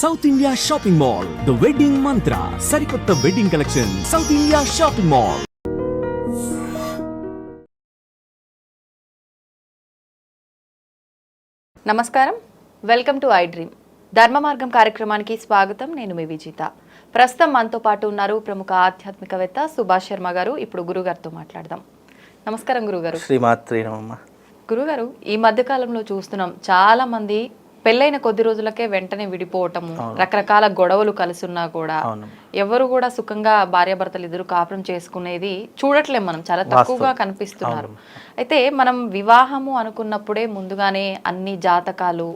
South India shopping mall the wedding Mantra సరికొత్త wedding collection south India shopping mall నమస్కారం. Welcome to I dream Dharma Margam కార్యక్రమానికి స్వాగతం. నేను మీ విజిత. ప్రస్తుతం మనతో పాటు ఉన్నారు ప్రముఖ ఆధ్యాత్మికవేత్త సుభాష్ శర్మ గారు. ఇప్పుడు గురుగారితో మాట్లాడదాం. నమస్కారం గురుగారు. శ్రీమాత్రే నమమ్మ గురుగారు ఈ మధ్య కాలంలో చూస్తున్నాం చాలా మంది పెళ్ళైన కొద్ది రోజులకే వెంటనే విడిపోవటము రకరకాల గొడవలు కలిసున్నా కూడా అవును. ఎవరు కూడా సుఖంగా భార్యాభర్తలు ఇద్దరు కాపురం చేసుకునేది చూడట్లేం మనం. చాలా తక్కువగా కనిపిస్తున్నారు. అయితే మనం వివాహము అనుకున్నప్పుడే ముందుగానే అన్ని జాతకాలు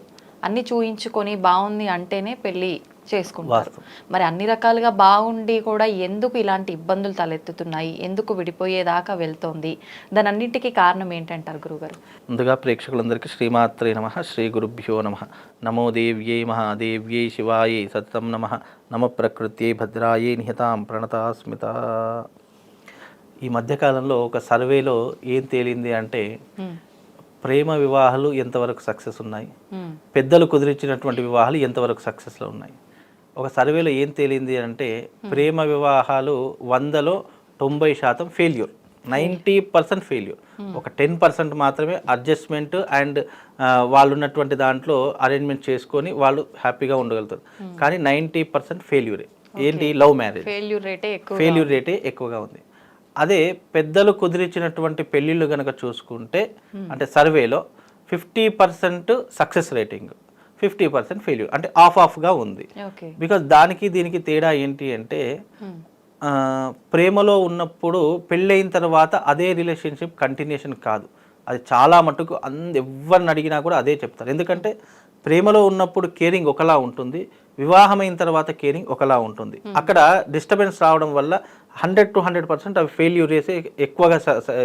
అన్ని చూయించుకొని బాగుంది అంటేనే పెళ్ళి చేసుకుంటారు. మరి అన్ని రకాలుగా బాగుండి కూడా ఎందుకు ఇలాంటి ఇబ్బందులు తలెత్తుతున్నాయి? ఎందుకు విడిపోయేదాకా వెళ్తోంది? దాని అన్నింటికి కారణం ఏంటంటారు గురుగారు? ముందుగా ప్రేక్షకులందరికీ శ్రీమాత్రే నమ శ్రీ గురుభ్యో నమ. నమో దేవ్యై మహాదేవ్యై శివాయై సతతం నమ. నమ ప్రకృత్యై భద్రాయై నిహతాం ప్రణతాస్మిత. ఈ మధ్యకాలంలో ఒక సర్వేలో ఏం తేలింది అంటే ప్రేమ వివాహాలు ఎంతవరకు సక్సెస్ ఉన్నాయి. పెద్దలు కుదిరించినటువంటి వివాహాలు ఎంతవరకు సక్సెస్లో ఉన్నాయి? ఒక సర్వేలో ఏం తేలింది అంటే ప్రేమ వివాహాలు వందలో తొంభై శాతం ఫెయిల్యూర్ నైంటీ పర్సెంట్ ఫెయిల్యూర్ ఒక టెన్ పర్సెంట్ మాత్రమే అడ్జస్ట్మెంట్ అండ్ వాళ్ళు ఉన్నటువంటి దాంట్లో అరేంజ్మెంట్ చేసుకొని వాళ్ళు హ్యాపీగా ఉండగలుగుతారు. కానీ నైంటీ పర్సెంట్ ఫెయిల్యూరే ఏంటి? Love marriage. ఫెయిల్యూర్ రేటే ఎక్కువ ఫెయిల్యూర్ రేటే ఎక్కువగా ఉంది. అదే పెద్దలు కుదిరించినటువంటి పెళ్ళిళ్ళు కనుక చూసుకుంటే అంటే సర్వేలో fifty percent success rating fifty percent failure అంటే ఆఫ్ ఆఫ్గా ఉంది. బికాజ్ దానికి దీనికి తేడా ఏంటి అంటే ప్రేమలో ఉన్నప్పుడు పెళ్ళైన తర్వాత అదే రిలేషన్షిప్ కంటిన్యూషన్ కాదు. అది చాలా మటుకు అంద ఎవరిని అడిగినా కూడా అదే చెప్తారు. ఎందుకంటే ప్రేమలో ఉన్నప్పుడు కేరింగ్ ఒకలా ఉంటుంది. వివాహమైన తర్వాత కేరింగ్ ఒకలా ఉంటుంది. అక్కడ డిస్టర్బెన్స్ రావడం వల్ల హండ్రెడ్ టు హండ్రెడ్ పర్సెంట్ అవి ఫెయిల్యూర్ చేసే ఎక్కువగా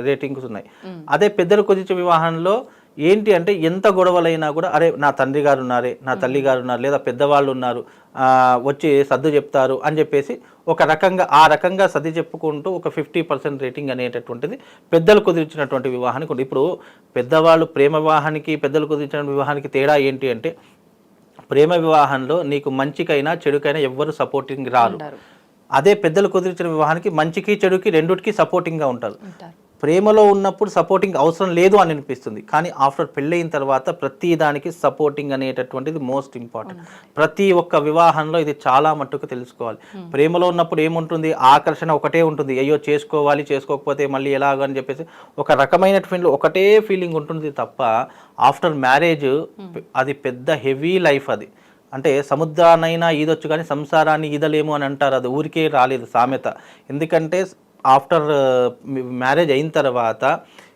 రేటింగ్స్ ఉన్నాయి. అదే పెద్దలు కుదించే వివాహంలో ఏంటి అంటే ఎంత గొడవలైనా కూడా అరే నా తండ్రి గారు ఉన్నారే నా తల్లి గారు ఉన్నారు లేదా పెద్దవాళ్ళు ఉన్నారు వచ్చి సర్దు చెప్తారు అని చెప్పేసి ఒక రకంగా ఆ రకంగా సర్ది చెప్పుకుంటూ ఒక ఫిఫ్టీ పర్సెంట్ రేటింగ్ అనేటటువంటిది పెద్దలు కుదిరించినటువంటి వివాహానికి ఉంది ఇప్పుడు పెద్దవాళ్ళు ప్రేమ వివాహానికి పెద్దలు కుదిరించిన వివాహానికి తేడా ఏంటి అంటే ప్రేమ వివాహంలో నీకు మంచికైనా చెడుకైనా ఎవ్వరు సపోర్టింగ్ రారు. అదే పెద్దలు కుదిరించిన వివాహానికి మంచికి చెడుకి రెండుకి సపోర్టింగ్గా ఉంటారు. ప్రేమలో ఉన్నప్పుడు సపోర్టింగ్ అవసరం లేదు అని అనిపిస్తుంది. కానీ ఆఫ్టర్ పెళ్ళయిన తర్వాత ప్రతి దానికి సపోర్టింగ్ అనేటటువంటిది మోస్ట్ ఇంపార్టెంట్ ప్రతి ఒక్క వివాహంలో ఇది చాలా మట్టుకు తెలుసుకోవాలి. ప్రేమలో ఉన్నప్పుడు ఏముంటుంది? ఆకర్షణ ఒకటే ఉంటుంది. అయ్యో చేసుకోవాలి చేసుకోకపోతే మళ్ళీ ఎలాగ అని చెప్పేసి ఒక రకమైన ఫీల్ ఒకటే ఫీలింగ్ ఉంటుంది తప్ప ఆఫ్టర్ మ్యారేజ్ అది పెద్ద హెవీ లైఫ్ అది. అంటే సముద్రాన్నైనా ఈదొచ్చు కానీ సంసారాన్ని ఈదలేము అని అంటారు. అది ఊరికే రాలేదు సామెత. ఎందుకంటే ఆఫ్టర్ మ్యారేజ్ అయిన తర్వాత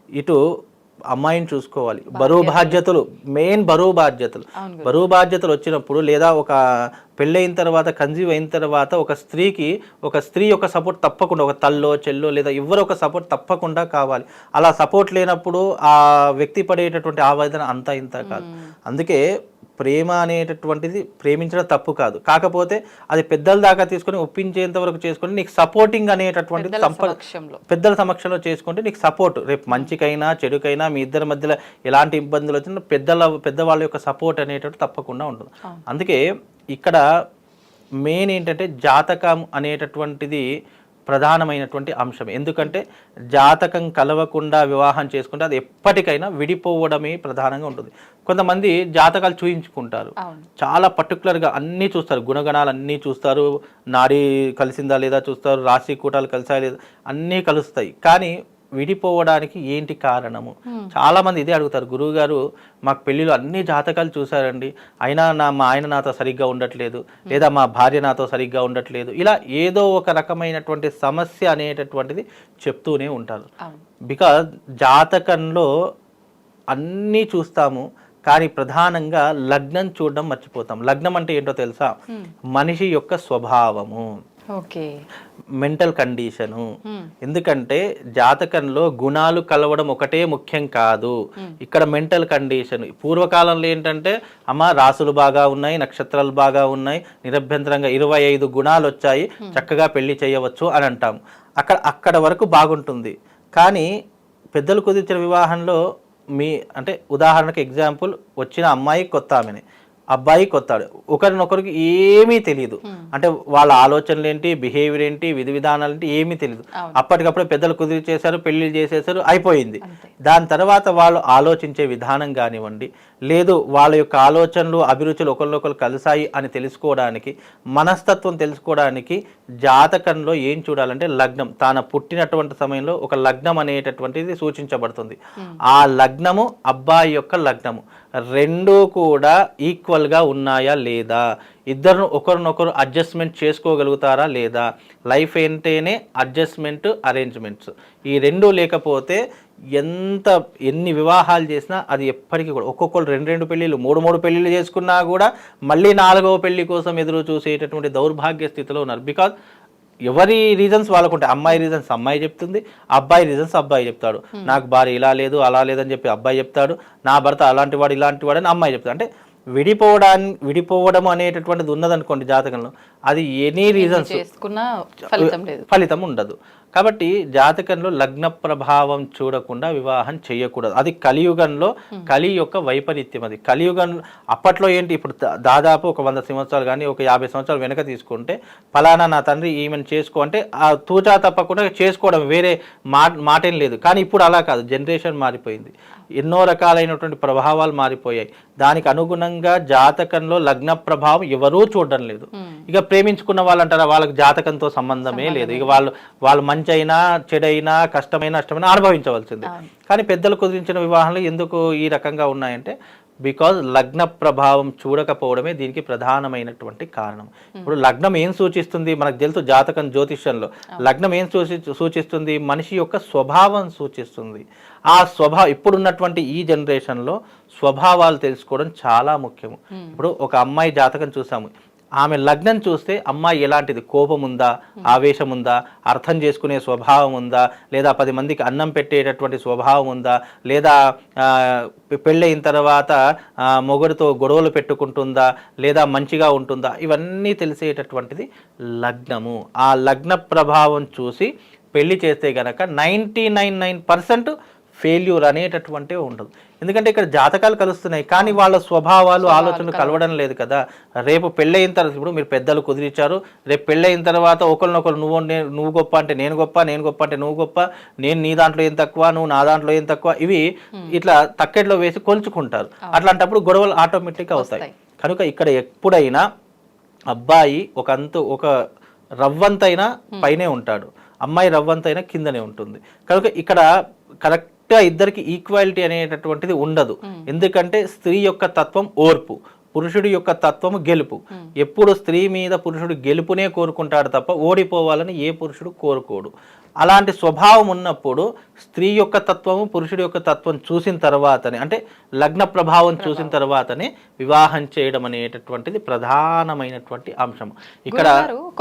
ఇటు అమ్మాయిని చూసుకోవాలి. బరువు బాధ్యతలు. మెయిన్ బరువు బాధ్యతలు. బరువు బాధ్యతలు వచ్చినప్పుడు లేదా ఒక పెళ్ళైన తర్వాత కన్సీవ్ అయిన తర్వాత ఒక స్త్రీకి ఒక స్త్రీ యొక్క సపోర్ట్ తప్పకుండా ఒక తల్లో చెల్లో లేదా ఎవరు ఒక సపోర్ట్ తప్పకుండా కావాలి. అలా సపోర్ట్ లేనప్పుడు ఆ వ్యక్తి పడేటటువంటి ఆవేదన అంతా ఇంత కాదు. అందుకే ప్రేమ అనేటటువంటిది ప్రేమించడం తప్పు కాదు. కాకపోతే అది పెద్దల దాకా తీసుకొని ఒప్పించేంత వరకు చేసుకొని నీకు సపోర్టింగ్ అనేటటువంటిది పెద్దల సమక్షంలో. చేసుకుంటే నీకు సపోర్ట్ రేపు మంచికైనా చెడుకైనా మీ ఇద్దరి మధ్యలో ఎలాంటి ఇబ్బందులు వచ్చినా పెద్దల పెద్దవాళ్ళ యొక్క సపోర్ట్ అనేటట్టు తప్పకుండా ఉంటుంది. అందుకే ఇక్కడ మెయిన్ ఏంటంటే జాతకం అనేటటువంటిది ప్రధానమైనటువంటి అంశం. ఎందుకంటే జాతకం కలవకుండా వివాహం చేసుకుంటే అది ఎప్పటికైనా విడిపోవడమే ప్రధానంగా ఉంటుంది. కొంతమంది జాతకాలు చూయించుకుంటారు. చాలా పర్టికులర్గా అన్నీ చూస్తారు. గుణగణాలు అన్నీ చూస్తారు. నాడి కలిసిందా లేదా చూస్తారు. రాశి కూటాలు కలిసా లేదా అన్నీ కలుస్తాయి. కానీ విడిపోవడానికి ఏంటి కారణము? చాలా మంది ఇదే అడుగుతారు. గురువు గారు మాకు పెళ్ళిలో అన్ని జాతకాలు చూసారండి అయినా నా మా ఆయన నాతో సరిగ్గా ఉండట్లేదు. లేదా మా భార్య నాతో సరిగ్గా ఉండట్లేదు. ఇలా ఏదో ఒక రకమైనటువంటి సమస్య అనేటటువంటిది చెప్తూనే ఉంటారు. బికాజ్ జాతకంలో అన్నీ చూస్తాము కానీ ప్రధానంగా లగ్నం చూడడం మర్చిపోతాం. లగ్నం అంటే ఏంటో తెలుసా? మనిషి యొక్క స్వభావము. ఓకే. మెంటల్ కండిషను ఎందుకంటే జాతకంలో గుణాలు కలవడం ఒకటే ముఖ్యం కాదు. ఇక్కడ మెంటల్ కండిషన్ పూర్వకాలంలో ఏంటంటే అమ్మ రాసులు బాగా ఉన్నాయి నక్షత్రాలు బాగా ఉన్నాయి నిరభ్యంతరంగా ఇరవై ఐదు గుణాలు వచ్చాయి చక్కగా పెళ్ళి చేయవచ్చు అని అంటాం. అక్కడ అక్కడ వరకు బాగుంటుంది. కానీ పెద్దలు కుదిర్చిన వివాహంలో మీ అంటే ఉదాహరణకు ఎగ్జాంపుల్ వచ్చిన అమ్మాయి కొత్త ఆమెని. అబ్బాయి కొత్తాడు. ఒకరినొకరికి ఏమీ తెలియదు అంటే వాళ్ళ ఆలోచనలు ఏంటి బిహేవియర్ ఏంటి విధి విధానాలు ఏంటి ఏమీ తెలియదు అప్పటికప్పుడు పెద్దలు కుదిరి చేశారు పెళ్ళి చేసేసారు అయిపోయింది. దాని తర్వాత వాళ్ళు ఆలోచించే విధానం కానివ్వండి లేదు వాళ్ళ యొక్క ఆలోచనలు అభిరుచులు ఒకరినొకరు కలిసాయి అని తెలుసుకోవడానికి మనస్తత్వం తెలుసుకోవడానికి జాతకంలో ఏం చూడాలంటే లగ్నం. తాను పుట్టినటువంటి సమయంలో ఒక లగ్నం అనేటటువంటిది సూచించబడుతుంది. ఆ లగ్నము అబ్బాయి యొక్క లగ్నము. రెండు కూడా ఈక్వల్గా ఉన్నాయా లేదా? ఇద్దరు ఒకరినొకరు అడ్జస్ట్మెంట్ చేసుకోగలుగుతారా లేదా? లైఫ్ ఏంటేనే అడ్జస్ట్మెంట్ అరేంజ్మెంట్స్ ఈ రెండు లేకపోతే ఎంత ఎన్ని వివాహాలు చేసినా అది ఎప్పటికీ కూడా ఒక్కొక్కరు రెండు రెండు పెళ్ళిళ్ళు మూడు మూడు పెళ్ళిళ్ళు చేసుకున్నా కూడా మళ్ళీ నాలుగవ పెళ్ళి కోసం ఎదురు చూసేటటువంటి దౌర్భాగ్య స్థితిలో ఉన్నారు. బికాజ్ ఎవరి రీజన్స్ వాళ్ళకు ఉంటాయి అమ్మాయి రీజన్స్ అమ్మాయి చెప్తుంది అబ్బాయి రీజన్స్ అబ్బాయి చెప్తాడు. నాకు భార్య ఇలా లేదు అలా లేదని చెప్పి అబ్బాయి చెప్తాడు. నా భర్త అలాంటి వాడు ఇలాంటి వాడు అని అమ్మాయి చెప్తాడు అంటే విడిపోవడాన్ని విడిపోవడం అనేటటువంటిది ఉన్నదనుకోండి జాతకంలో అది ఎనీ రీజన్స్ ఫలితం ఉండదు. కాబట్టి జాతకంలో లగ్న ప్రభావం చూడకుండా వివాహం చేయకూడదు. అది కలియుగంలో కలి యొక్క వైపరీత్యం అది. కలియుగం అప్పట్లో ఏంటి? ఇప్పుడు దాదాపు ఒక వంద సంవత్సరాలు కానీ ఒక యాభై సంవత్సరాలు వెనక తీసుకుంటే ఫలానా నా తండ్రి ఈమెను చేసుకో అంటే ఆ తూచా తప్పకుండా చేసుకోవడం వేరే మా మాటేం లేదు. కానీ ఇప్పుడు అలా కాదు. జనరేషన్ మారిపోయింది. ఎన్నో రకాలైనటువంటి ప్రభావాలు మారిపోయాయి. దానికి అనుగుణంగా జాతకంలో లగ్న ప్రభావం ఎవరూ చూడడం లేదు. ఇక ప్రేమించుకున్న వాళ్ళు అంటారా వాళ్ళకి జాతకంతో సంబంధమే లేదు. ఇక వాళ్ళు వాళ్ళు మంచి అయినా చెడైనా కష్టమైనా నష్టమైనా అనుభవించవలసింది. కానీ పెద్దలు కుదిరించిన వివాహాలు ఎందుకు ఈ రకంగా ఉన్నాయంటే బికాజ్ లగ్న ప్రభావం చూడకపోవడమే దీనికి ప్రధానమైనటువంటి కారణం. ఇప్పుడు లగ్నం ఏం సూచిస్తుంది? మనకు తెలుసు జాతకం జ్యోతిష్యంలో. లగ్నం ఏం సూచి సూచిస్తుంది? మనిషి యొక్క స్వభావం సూచిస్తుంది. ఆ స్వభావం ఇప్పుడున్నటువంటి ఈ జనరేషన్లో స్వభావాలు తెలుసుకోవడం చాలా ముఖ్యము. ఇప్పుడు ఒక అమ్మాయి జాతకం చూసాము. ఆమె లగ్నం చూస్తే అమ్మాయి ఎలాంటిది? కోపం ఉందా ఆవేశం ఉందా అర్థం చేసుకునే స్వభావం ఉందా లేదా పది మందికి అన్నం పెట్టేటటువంటి స్వభావం ఉందా లేదా పెళ్ళయిన తర్వాత మొగుడితో గొడవలు పెట్టుకుంటుందా? లేదా మంచిగా ఉంటుందా? ఇవన్నీ తెలిసేటటువంటిది లగ్నము. ఆ లగ్న ప్రభావం చూసి పెళ్ళి చేస్తే గనక ninety nine nine percent failure అనేటటువంటివి ఉండదు. ఎందుకంటే ఇక్కడ జాతకాలు కలుస్తున్నాయి. కానీ వాళ్ళ స్వభావాలు ఆలోచనలు కలవడం లేదు కదా. రేపు పెళ్ళయిన తర్వాత ఇప్పుడు మీరు పెద్దలు కుదిరిచ్చారు. రేపు పెళ్ళయిన తర్వాత ఒకరినొకరు నువ్వు నువ్వు గొప్ప అంటే నేను గొప్ప నేను గొప్ప అంటే నువ్వు గొప్ప నేను నీ దాంట్లో ఏం తక్కువ నువ్వు నా దాంట్లో ఏం తక్కువ ఇవి ఇట్లా తక్కెట్లో వేసి కొలుచుకుంటారు. అట్లాంటప్పుడు గొడవలు ఆటోమేటిక్గా అవుతాయి కనుక ఇక్కడ ఎప్పుడైనా అబ్బాయి ఒక అంతు ఒక రవ్వంతైనా పైనే ఉంటాడు. అమ్మాయి రవ్వంతైనా కిందనే ఉంటుంది. కనుక ఇక్కడ కరెక్ట్గా ఇద్దరికి ఈక్వాలిటీ అనేటటువంటిది ఉండదు. ఎందుకంటే స్త్రీ యొక్క తత్వం ఓర్పు పురుషుడి యొక్క తత్వము గెలుపు. ఎప్పుడు స్త్రీ మీద పురుషుడు గెలుపునే కోరుకుంటాడు తప్ప ఓడిపోవాలని ఏ పురుషుడు కోరుకోడు. అలాంటి స్వభావం ఉన్నప్పుడు స్త్రీ యొక్క తత్వము పురుషుడి యొక్క తత్వం చూసిన తర్వాతనే అంటే లగ్న ప్రభావం చూసిన తర్వాతనే వివాహం చేయడం అనేటటువంటిది ప్రధానమైనటువంటి అంశం ఇక్కడ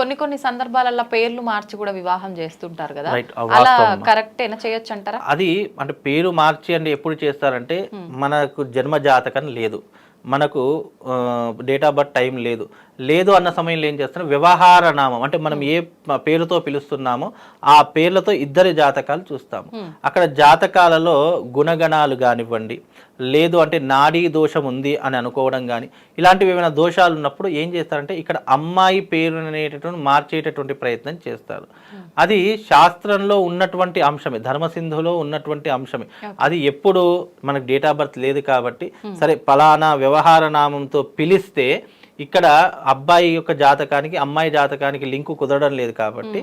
కొన్ని కొన్ని సందర్భాలలో పేర్లు మార్చి కూడా వివాహం చేస్తుంటారు కదా. అలా. కరెక్టేనా చేయొచ్చు అంటారా? అది అంటే పేరు మార్చి అంటే ఎప్పుడు చేస్తారంటే మనకు జన్మ జాతకం లేదు. మనకు డేట్ ఆఫ్ బర్త్ టైం లేదు. లేదు అన్న సమయంలో ఏం చేస్తారు వ్యవహార నామం. అంటే మనం ఏ ప- పేరుతో పిలుస్తున్నామో ఆ పేర్లతో ఇద్దరి జాతకాలు చూస్తాము. అక్కడ జాతకాలలో గుణగణాలు కానివ్వండి లేదు అంటే నాడీ దోషం ఉంది అని అనుకోవడం కానీ ఇలాంటివి ఏమైనా దోషాలు ఉన్నప్పుడు ఏం చేస్తారంటే ఇక్కడ అమ్మాయి పేరు అనేటటువంటి మార్చేటటువంటి ప్రయత్నం చేస్తారు. అది శాస్త్రంలో ఉన్నటువంటి అంశమే ధర్మసింధులో ఉన్నటువంటి అంశమే. అది ఎప్పుడు మనకు డేట్ ఆఫ్ బర్త్ లేదు కాబట్టి సరే పలానా వ్యవహార నామంతో పిలిస్తే ఇక్కడ అబ్బాయి యొక్క జాతకానికి అమ్మాయి జాతకానికి లింకు కుదరడం లేదు కాబట్టి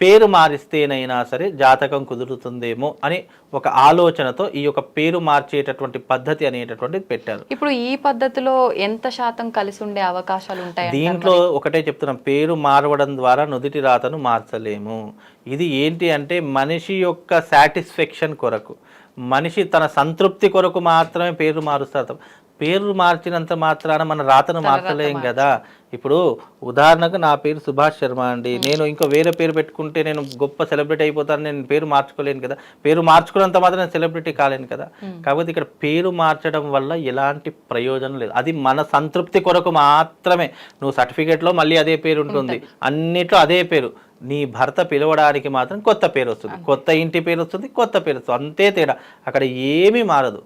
పేరు మారిస్తేనైనా సరే జాతకం కుదురుతుందేమో అని ఒక ఆలోచనతో ఈ యొక్క పేరు మార్చేటటువంటి పద్ధతి అనేటటువంటిది పెట్టారు. ఇప్పుడు ఈ పద్ధతిలో ఎంత శాతం కలిసి ఉండే అవకాశాలు ఉంటాయి దీంట్లో ఒకటే చెప్తున్నాం పేరు మారవడం ద్వారా నుదిటి రాతను మార్చలేము. ఇది ఏంటి అంటే మనిషి యొక్క సాటిస్ఫాక్షన్ కొరకు. మనిషి తన సంతృప్తి కొరకు మాత్రమే పేరు మారుస్తారు పేరు మార్చినంత మాత్రాన మన రాతను మార్చలేం కదా. ఇప్పుడు ఉదాహరణకు నా పేరు సుభాష్ శర్మ అండి. నేను ఇంకో వేరే పేరు పెట్టుకుంటే నేను గొప్ప సెలబ్రిటీ అయిపోతాను నేను పేరు మార్చుకోలేను కదా. పేరు మార్చుకున్నంత మాత్రం నేను సెలబ్రిటీ కాలేను కదా. కాబట్టి ఇక్కడ పేరు మార్చడం వల్ల ఎలాంటి ప్రయోజనం లేదు. అది మన సంతృప్తి కొరకు మాత్రమే. నువ్వు సర్టిఫికేట్లో మళ్ళీ అదే పేరు ఉంటుంది. అన్నిట్లో అదే పేరు. నీ భర్త పిలవడానికి మాత్రం కొత్త పేరు వస్తుంది. కొత్త ఇంటి పేరు వస్తుంది కొత్త పేరు వస్తుంది. అంతే తేడా. అక్కడ ఏమీ మారదు.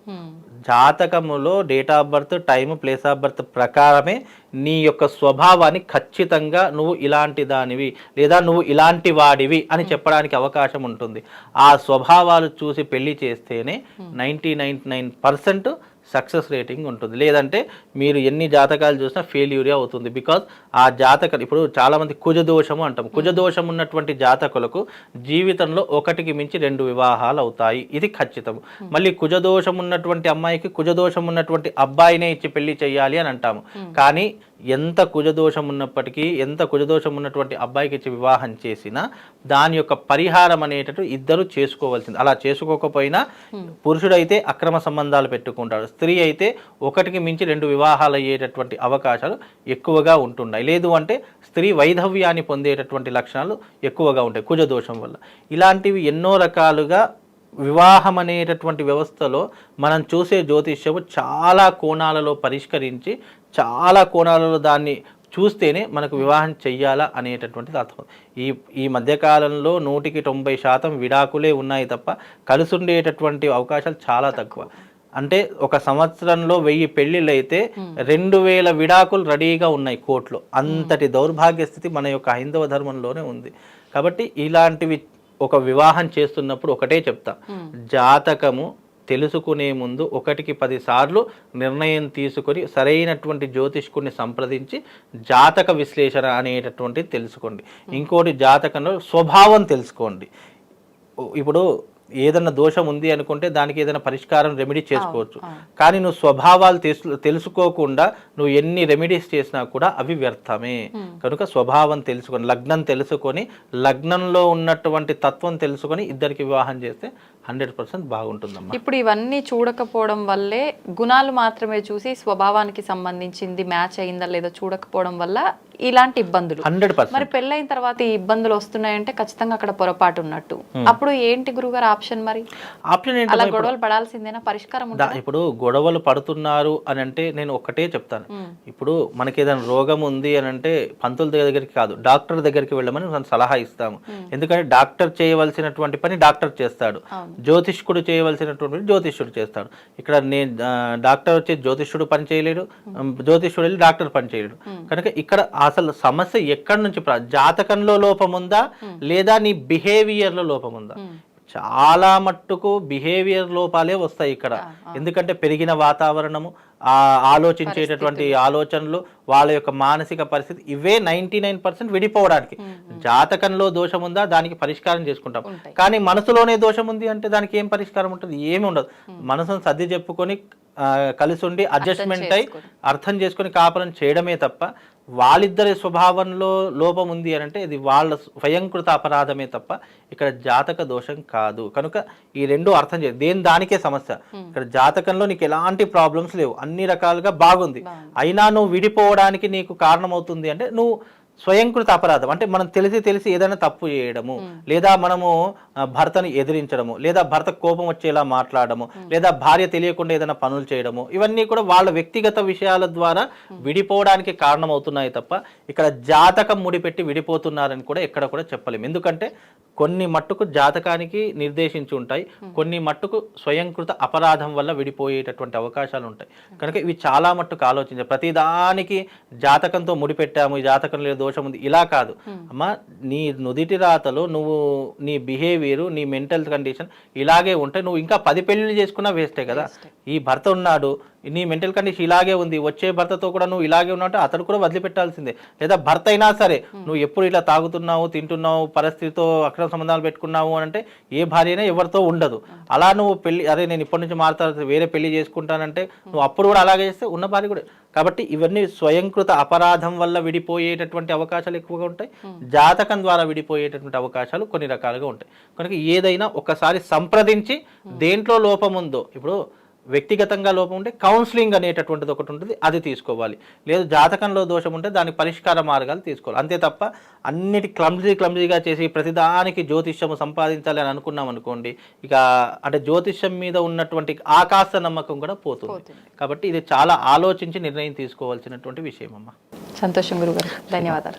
జాతకములో date of birth time place of birth ప్రకారమే నీ యొక్క స్వభావాన్ని ఖచ్చితంగా నువ్వు ఇలాంటి దానివి లేదా నువ్వు ఇలాంటి వాడివి అని చెప్పడానికి అవకాశం ఉంటుంది. ఆ స్వభావాలు చూసి పెళ్ళి చేస్తేనే ninety nine percent success rating ఉంటుంది. లేదంటే మీరు ఎన్ని జాతకాలు చూసినా ఫెయిల్యూరే అవుతుంది. బికాజ్ ఆ జాతక ఇప్పుడు చాలామంది కుజదోషము అంటాం. కుజదోషం ఉన్నటువంటి జాతకులకు జీవితంలో ఒకటికి మించి రెండు వివాహాలు అవుతాయి. ఇది ఖచ్చితం మళ్ళీ కుజదోషం ఉన్నటువంటి అమ్మాయికి కుజదోషం ఉన్నటువంటి అబ్బాయినే ఇచ్చి పెళ్ళి చేయాలి అని అంటాము. కానీ ఎంత కుజదోషం ఉన్నప్పటికీ ఎంత కుజదోషం ఉన్నటువంటి అబ్బాయికి ఇచ్చి వివాహం చేసినా దాని యొక్క పరిహారం అనేటట్టు ఇద్దరు చేసుకోవాల్సింది. అలా చేసుకోకపోయినా పురుషుడైతే అక్రమ సంబంధాలు పెట్టుకుంటాడు. స్త్రీ అయితే ఒకటికి మించి రెండు వివాహాలు అయ్యేటటువంటి అవకాశాలు ఎక్కువగా ఉంటున్నాయి. లేదు అంటే స్త్రీ వైధవ్యాన్ని పొందేటటువంటి లక్షణాలు ఎక్కువగా ఉంటాయి కుజదోషం వల్ల. ఇలాంటివి ఎన్నో రకాలుగా వివాహం అనేటటువంటి వ్యవస్థలో మనం చూసే జ్యోతిష్యము చాలా కోణాలలో పరిష్కరించి చాలా కోణాలలో దాన్ని చూస్తేనే మనకు వివాహం చెయ్యాలా అనేటటువంటిది అర్థం. ఈ ఈ మధ్యకాలంలో నూటికి తొంభై శాతం విడాకులే ఉన్నాయి తప్ప కలిసి ఉండేటటువంటి అవకాశాలు చాలా తక్కువ. అంటే ఒక సంవత్సరంలో వెయ్యి పెళ్ళిళ్ళు అయితే రెండు వేల విడాకులు రెడీగా ఉన్నాయి కోర్టులో. అంతటి దౌర్భాగ్య స్థితి మన యొక్క హైందవ ధర్మంలోనే ఉంది. కాబట్టి ఇలాంటివి ఒక వివాహం చేస్తున్నప్పుడు ఒకటే చెప్తా. జాతకము తెలుసుకునే ముందు ఒకటికి పది సార్లు నిర్ణయం తీసుకొని సరైనటువంటి జ్యోతిష్కుడిని సంప్రదించి జాతక విశ్లేషణ అనేటటువంటిది తెలుసుకోండి. ఇంకోటి జాతకంలో స్వభావం తెలుసుకోండి. ఇప్పుడు ఏదన్నా దోషం ఉంది అనుకుంటే దానికి ఏదైనా పరిష్కారం రెమెడీ చేసుకోవచ్చు. కానీ నువ్వు స్వభావాలు తెలుసు తెలుసుకోకుండా నువ్వు ఎన్ని రెమెడీస్ చేసినా కూడా అవి వ్యర్థమే. కనుక స్వభావం తెలుసుకొని లగ్నం తెలుసుకొని లగ్నంలో ఉన్నటువంటి తత్వం తెలుసుకొని ఇద్దరికి వివాహం చేస్తే హండ్రెడ్ పర్సెంట్ బాగుంటుందమ్మా. ఇప్పుడు ఇవన్నీ చూడకపోవడం వల్లే గుణాలు మాత్రమే చూసి స్వభావానికి సంబంధించింది మ్యాచ్ అయిందా లేదో చూడకపోవడం వల్ల ఇలాంటి ఇబ్బందులు. Hundred percent. మరి పెళ్ళైన తర్వాత ఈ ఇబ్బందులు వస్తున్నాయంటే ఖచ్చితంగా అక్కడ పొరపాటు ఉన్నట్టు. అప్పుడు ఏంటి గురుగారు ఆప్షన్ మరి? ఆప్షన్ ఏంటి అలా గొడవలు పడాల్సిందేనా? పరిష్కారం ఇప్పుడు గొడవలు పడుతున్నారు అని అంటే నేను ఒక్కటే చెప్తాను. ఇప్పుడు మనకి ఏదైనా రోగం ఉంది అని అంటే పంతుల దగ్గరికి కాదు డాక్టర్ దగ్గరికి వెళ్ళమని మనం సలహా ఇస్తాము. ఎందుకంటే డాక్టర్ చేయవలసినటువంటి పని డాక్టర్ చేస్తాడు. జ్యోతిష్కుడు చేయవలసినటువంటి జ్యోతిష్యుడు చేస్తాడు. ఇక్కడ నేను డాక్టర్ వచ్చి జ్యోతిష్యుడు పని చేయలేడు జ్యోతిష్యుడు వెళ్ళి డాక్టర్ పని చేయలేడు. కనుక ఇక్కడ అసలు సమస్య ఎక్కడి నుంచి జాతకంలో లోపం ఉందా లేదా నీ బిహేవియర్లో లోపం ఉందా? చాలా మట్టుకు బిహేవియర్ లోపాలే వస్తాయి ఇక్కడ. ఎందుకంటే పెరిగిన వాతావరణము ఆలోచించేటటువంటి ఆలోచనలు వాళ్ళ యొక్క మానసిక పరిస్థితి ఇవే నైంటీ నైన్ పర్సెంట్ విడిపోవడానికి. జాతకంలో దోషం ఉందా? దానికి పరిష్కారం చేసుకుంటాం. కానీ మనసులోనే దోషం ఉంది అంటే దానికి ఏం పరిష్కారం ఉంటుంది? ఏమి ఉండదు. మనసును సర్ది చెప్పుకొని కలిసి ఉండి అడ్జస్ట్మెంట్ అయి అర్థం చేసుకొని కాపురం చేయడమే తప్ప వాళ్ళిద్దరి స్వభావంలో లోపం ఉంది అని అంటే ఇది వాళ్ళ స్వయంకృత అపరాధమే తప్ప ఇక్కడ జాతక దోషం కాదు. కనుక ఈ రెండు అర్థం చేయాలి దేని దానికే సమస్య? ఇక్కడ జాతకంలో నీకు ఎలాంటి ప్రాబ్లమ్స్ లేవు. అన్ని రకాలుగా బాగుంది. అయినా నువ్వు విడిపోవడానికి నీకు కారణమవుతుంది అంటే నువ్వు స్వయంకృత అపరాధం. అంటే మనం తెలిసి తెలిసి ఏదైనా తప్పు చేయడము లేదా మనము భర్తని ఎదిరించడము లేదా భర్త కోపం వచ్చేలా మాట్లాడము లేదా భార్య తెలియకుండా ఏదైనా పనులు చేయడము ఇవన్నీ కూడా వాళ్ళ వ్యక్తిగత విషయాల ద్వారా విడిపోవడానికి కారణమవుతున్నాయి తప్ప ఇక్కడ జాతకం ముడిపెట్టి విడిపోతున్నారని కూడా ఎక్కడ కూడా చెప్పలేము. ఎందుకంటే కొన్ని మట్టుకు జాతకానికి నిర్దేశించి ఉంటాయి కొన్ని మట్టుకు స్వయంకృత అపరాధం వల్ల విడిపోయేటటువంటి అవకాశాలు ఉంటాయి. కనుక ఇవి చాలా మట్టుకు ఆలోచించాలి ప్రతిదానికి జాతకంతో ముడిపెట్టాము ఈ జాతకంలో ఏదో దోషం ఉంది. ఇలా కాదు. అమ్మా నీ నుదిటి రాతలో నువ్వు నీ బిహేవియర్ నీ మెంటల్ కండిషన్ ఇలాగే ఉంటే నువ్వు ఇంకా పది పెళ్ళిళ్ళు చేసుకున్నా వేస్టే కదా. ఈ భర్త ఉన్నాడు నీ మెంటల్ కండిషన్ ఇలాగే ఉంది వచ్చే భర్తతో కూడా నువ్వు ఇలాగే ఉన్నావు అతడు కూడా వదిలిపెట్టాల్సిందే. లేదా భర్త అయినా సరే నువ్వు ఎప్పుడు ఇలా తాగుతున్నావు తింటున్నావు పరిస్థితితో అక్రమ సంబంధాలు పెట్టుకున్నావు అని అంటే ఏ భార్య అయినా ఎవరితో ఉండదు. అలా నువ్వు పెళ్ళి అరే నేను ఇప్పటి నుంచి మారుతా వేరే పెళ్ళి చేసుకుంటానంటే నువ్వు అప్పుడు కూడా అలాగే చేస్తే ఉన్న భార్య కూడా కాబట్టి ఇవన్నీ స్వయంకృత అపరాధం వల్ల విడిపోయేటటువంటి అవకాశాలు ఎక్కువగా ఉంటాయి. జాతకం ద్వారా విడిపోయేటటువంటి అవకాశాలు కొన్ని రకాలుగా ఉంటాయి. కనుక ఏదైనా ఒకసారి సంప్రదించి దేంట్లో లోపం ఉందో ఇప్పుడు వ్యక్తిగతంగా లోపం ఉంటే కౌన్సిలింగ్ అనేటటువంటిది ఒకటి ఉంటుంది అది తీసుకోవాలి. లేదు జాతకంలో దోషం ఉంటే దానికి పరిష్కార మార్గాలు తీసుకోవాలి. అంతే తప్ప అన్నిటి క్లమ్జీ క్లమ్జీగా చేసి ప్రతిదానికి జ్యోతిష్యము సంపాదించాలి అని అనుకున్నాం అనుకోండి ఇక అంటే జ్యోతిష్యం మీద ఉన్నటువంటి ఆకాశ నమ్మకం కూడా పోతుంది. కాబట్టి ఇది చాలా ఆలోచించి నిర్ణయం తీసుకోవాల్సినటువంటి విషయం అమ్మా సంతోషం గురుగారు. ధన్యవాదాలు.